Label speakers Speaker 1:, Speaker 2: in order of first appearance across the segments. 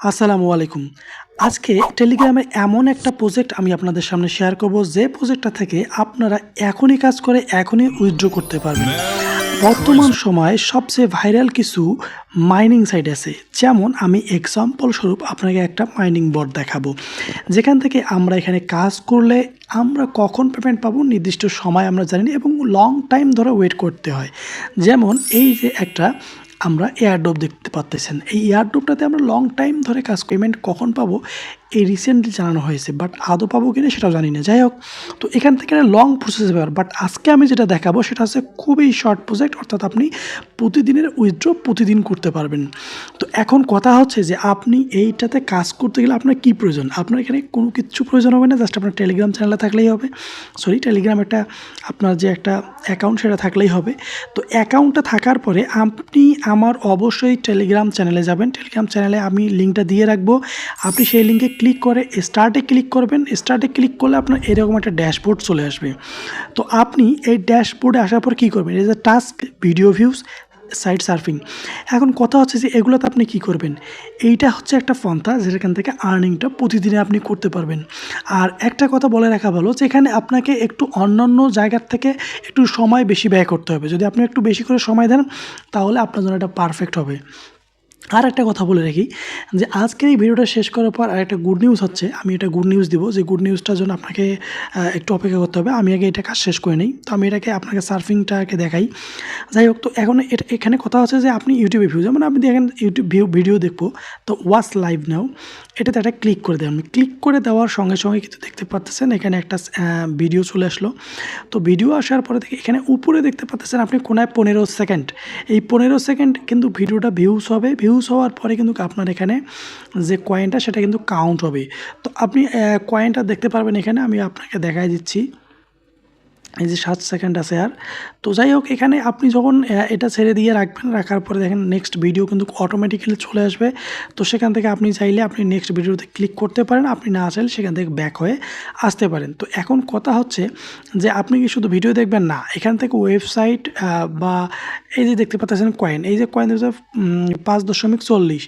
Speaker 1: আসসালামু আলাইকুম। আজকে টেলিগ্রামে এমন একটা প্রজেক্ট আমি আপনাদের সামনে শেয়ার করব, যে প্রজেক্টটা থেকে আপনারা এখনই কাজ করে, এখনই উইথড্র করতে পারবেন। বর্তমান সময়ে সবচেয়ে ভাইরাল কিছু মাইনিং সাইট আছে। যেমন আমি এক্সাম্পল স্বরূপ আপনাকে একটা মাইনিং বোর্ড দেখাবো। যেখান থেকে আমরা এখানে কাজ করলে আমরা কখন পেমেন্ট পাবো নির্দিষ্ট সময় আমরা জানি এবং লং টাইম ধরে ওয়েট করতে হয়। যেমন এই যে একটা আমরা এয়ারড্রপ দেখতে পাচ্তেছেন এই এয়ারড্রপটাতে আমরা লং টাইম ধরে কাজ পেমেন্ট কখন পাবো? এই রিসেন্টলি জানানো হয়েছে বাট আদৌ পাবো কিনা সেটাও জানি না। যাই হোক, তো এখান থেকে লং প্রসেস ব্যাপার বাট আজকে আমি যেটা দেখাবো সেটা হচ্ছে খুবই শর্ট প্রজেক্ট অর্থাৎ আপনি প্রতিদিনের উইথড্র প্রতিদিন করতে পারবেন। তো এখন কথা হচ্ছে যে আপনি এইটাতে কাজ করতে গেলে আপনার কী প্রয়োজন? আপনার এখানে কোনো কিছু প্রয়োজন হবে না জাস্ট আপনার টেলিগ্রাম চ্যানেলে থাকলেই হবে। সরি টেলিগ্রাম একটা আপনার যে একটা অ্যাকাউন্ট সেটা থাকলেই হবে। তো অ্যাকাউন্টটা থাকার পরে আপনি আমার অবশ্যই টেলিগ্রাম চ্যানেলে যাবেন। টেলিগ্রাম চ্যানেলে আমি লিঙ্কটা দিয়ে রাখব। আপনি সেই লিঙ্কে ক্লিক করে স্টার্টে ক্লিক করবেন। স্টার্টে ক্লিক করলে আপনার এরকম একটা ড্যাশবোর্ড চলে আসবে। তো আপনি এই ড্যাশবোর্ডে আসার পর কী করবেন? এই যে task video views site surfing এখন কথা হচ্ছে যে এগুলোতে আপনি কি করবেন? এইটা হচ্ছে একটা পন্থা যেখান থেকে আর্নিংটা প্রতিদিনে আপনি করতে পারবেন। আর একটা কথা বলে রাখা ভালো যে এখানে আপনাকে একটু অন্যান্য জায়গার থেকে একটু সময় বেশি ব্যয় করতে হবে। যদি আপনি একটু বেশি করে সময় দেন, তাহলে আপনার জন্য এটা পারফেক্ট হবে। আর একটা কথা বলে রাখি, যে আজকের এই ভিডিওটা শেষ করার পর আর একটা গুড নিউজ হচ্ছে। আমি এটা গুড নিউজ দিব। যে গুড নিউজটার জন্য আপনাকে একটু অপেক্ষা করতে হবে। আমি আগে এটা কাজ শেষ করে নিই। তো আমি এটাকে আপনাকে সার্ফিংটাকে দেখাই। যাই হোক, তো এখন এটা, এখানে কথা হচ্ছে যে আপনি ইউটিউবে ভিউ যেমন আপনি দেখেন ইউটিউব ভিউ ভিডিও দেখব। তো ওয়াচ লাইভ নাও এটাতে একটা ক্লিক করে দেবেন ক্লিক করে দেওয়ার সঙ্গে সঙ্গে কিন্তু দেখতে পাচ্ছেন, এখানে একটা ভিডিও চলে আসলো। তো ভিডিও আসার পরে থেকে এখানে উপরে দেখতে পাচ্ছেন, আপনি কোনায় পনেরো সেকেন্ড এই পনেরো সেকেন্ড কিন্তু ভিডিওটা ভিউস হবে। ভিউজ হওয়ার পরে কিন্তু আপনার এখানে যে কয়েনটা সেটা কিন্তু কাউন্ট হবে। তো আপনি কয়েনটা দেখতে পারবেন এখানে, আমি আপনাকে দেখাই দিচ্ছি। এই যে সাত সেকেন্ড আছে আর। তো যাই হোক এখানে আপনি যখন এটা ছেড়ে দিয়ে রাখবেন রাখার পরে দেখেন নেক্সট ভিডিও কিন্তু অটোমেটিক্যালি চলে আসবে। তো সেখান থেকে আপনি চাইলে আপনি নেক্সট ভিডিওতে ক্লিক করতে পারেন আপনি না চাইলে সেখান থেকে ব্যাক হয়ে আসতে পারেন। তো এখন কথা হচ্ছে যে আপনি কি শুধু ভিডিও দেখবেন? না এখান থেকে ওয়েবসাইট বা এই যে দেখতে পাচ্ছেন কয়েন এই যে কয়েন উম, পাঁচ দশমিক চল্লিশ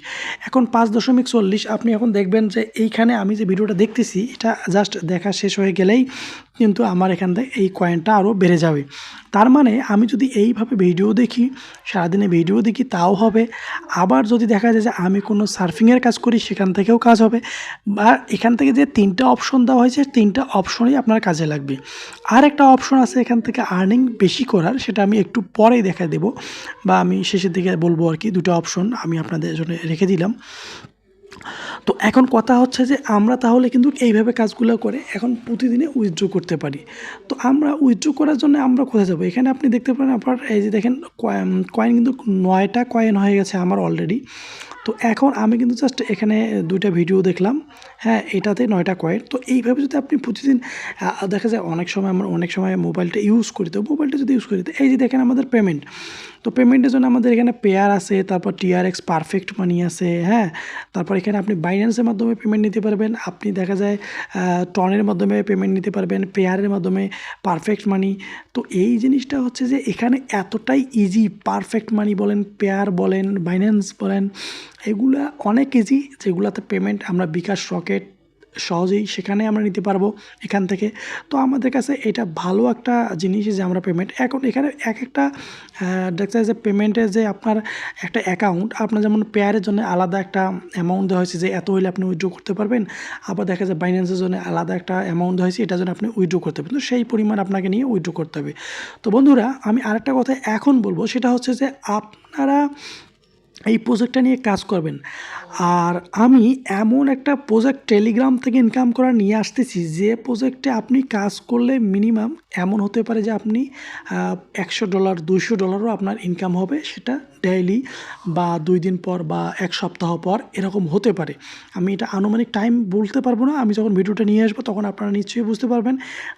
Speaker 1: এখন পাঁচ দশমিক চল্লিশ আপনি এখন দেখবেন যে এইখানে আমি যে ভিডিওটা দেখতেছি এটা জাস্ট দেখা শেষ হয়ে গেলেই কিন্তু আমার এখান থেকে এই কয়েনটা আরও বেড়ে যাবে। তার মানে আমি যদি এইভাবে ভিডিও দেখি, সারাদিনে ভিডিও দেখি, তাও হবে। আবার যদি দেখা যায় যে আমি কোনো সার্ফিংয়ের কাজ করি, সেখান থেকেও কাজ হবে। বা এখান থেকে যে তিনটা অপশন দেওয়া হয়েছে, তিনটা অপশনই আপনার কাজে লাগবে। আর একটা অপশন আছে এখান থেকে আর্নিং বেশি করার, সেটা আমি একটু পরেই দেখা দেব। বা আমি শেষের দিকে বলব আর কি, দুটো অপশন আমি আপনাদের জন্য রেখে দিলাম। তো এখন কথা হচ্ছে যে আমরা তাহলে কিন্তু এইভাবে কাজগুলো করে এখন প্রতিদিনে উইথড্র করতে পারি। তো আমরা উইথড্র করার জন্য আমরা কোথায় যাব? এখানে আপনি দেখতে পারেন আপনার, এই যে দেখেন কয়েন কিন্তু নয়টা কয়েন হয়ে গেছে আমার অলরেডি তো এখন আমি কিন্তু জাস্ট এখানে দুইটা ভিডিও দেখলাম। হ্যাঁ এটাতে নয়টা কয়েন তো এইভাবে যদি আপনি প্রতিদিন দেখা যায় অনেক সময় আমরা অনেক সময় মোবাইলটা ইউজ করি। তো মোবাইলটা যদি ইউজ করি, তো এই যে দেখেন আমাদের পেমেন্ট তো পেমেন্টের জন্য আমাদের এখানে পেয়ার আছে, তারপর টিআরএক্স পারফেক্ট মানি আছে হ্যাঁ? তারপর এখানে আপনি বাইন্যান্সের মাধ্যমে পেমেন্ট নিতে পারবেন। আপনি দেখা যায় টনের মাধ্যমে পেমেন্ট নিতে পারবেন পেয়ারের মাধ্যমে পারফেক্ট মানি তো এই জিনিসটা হচ্ছে যে, এখানে এতটাই ইজি পারফেক্ট মানি বলেন পেয়ার বলেন বাইন্যান্স বলেন, এগুলা অনেক ইজি যেগুলাতে পেমেন্ট আমরা বিকাশ রকেট সহজেই সেখানে আমরা নিতে পারব এখান থেকে। তো আমাদের কাছে এটা ভালো একটা জিনিস যে আমরা পেমেন্ট এখন এখানে এক একটা দেখা যে পেমেন্টের যে আপনার একটা অ্যাকাউন্ট আপনার যেমন পেয়ারের জন্য আলাদা একটা অ্যামাউন্ট দেওয়া হয়েছে যে এত হইলে আপনি উইথড্র করতে পারবেন, আবার দেখা যায় বাইন্যান্সের জন্য আলাদা একটা অ্যামাউন্ট দেওয়া হয়েছে, এটার জন্য আপনি উইথড্র করতে পারবেন। তো সেই পরিমাণ আপনাকে নিয়ে উইথড্র করতে হবে। তো বন্ধুরা, আমি আরেকটা কথা এখন বলব, সেটা হচ্ছে যে আপনারা এই প্রজেক্টটা নিয়ে কাজ করবেন। আর আমি এমন একটা প্রজেক্ট টেলিগ্রাম থেকে ইনকাম করা নিয়ে আসতেছি, যে প্রজেক্টে আপনি কাজ করলে মিনিমাম এমন হতে পারে যে আপনি একশো ডলার দুইশো ডলারও আপনার ইনকাম হবে, সেটা ডেইলি বা দুই দিন পর বা এক সপ্তাহ পর এরকম হতে পারে। আমি এটা আনুমানিক টাইম বলতে পারব না, আমি যখন ভিডিওটা নিয়ে আসব তখন আপনারা নিশ্চয়ই বুঝতে পারবেন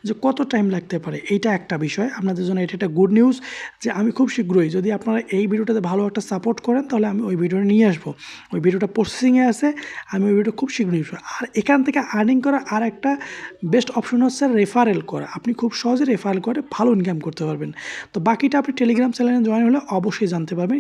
Speaker 1: যে কত টাইম লাগতে পারে। এইটা একটা বিষয়। আপনাদের জন্য এটা একটা গুড নিউজ যে আমি খুব শীঘ্রই যদি আপনারা এই ভিডিওটাতে ভালো একটা সাপোর্ট করেন, তাহলে আমি ওই ভিডিওটা নিয়ে আসব। ওই ভিডিওটা প্রসেসিংয়ে আছে, আমি ওই ভিডিওটা খুব শীঘ্রই। আর এখান থেকে আর্নিং করা আর একটা বেস্ট অপশন হচ্ছে রেফারেল করা। আপনি খুব সহজে রেফারেল করে ভালো ইনকাম করতে পারবেন। তো বাকিটা আপনি টেলিগ্রাম চ্যানেলে জয়েন হলে অবশ্যই জানতে পারবেন।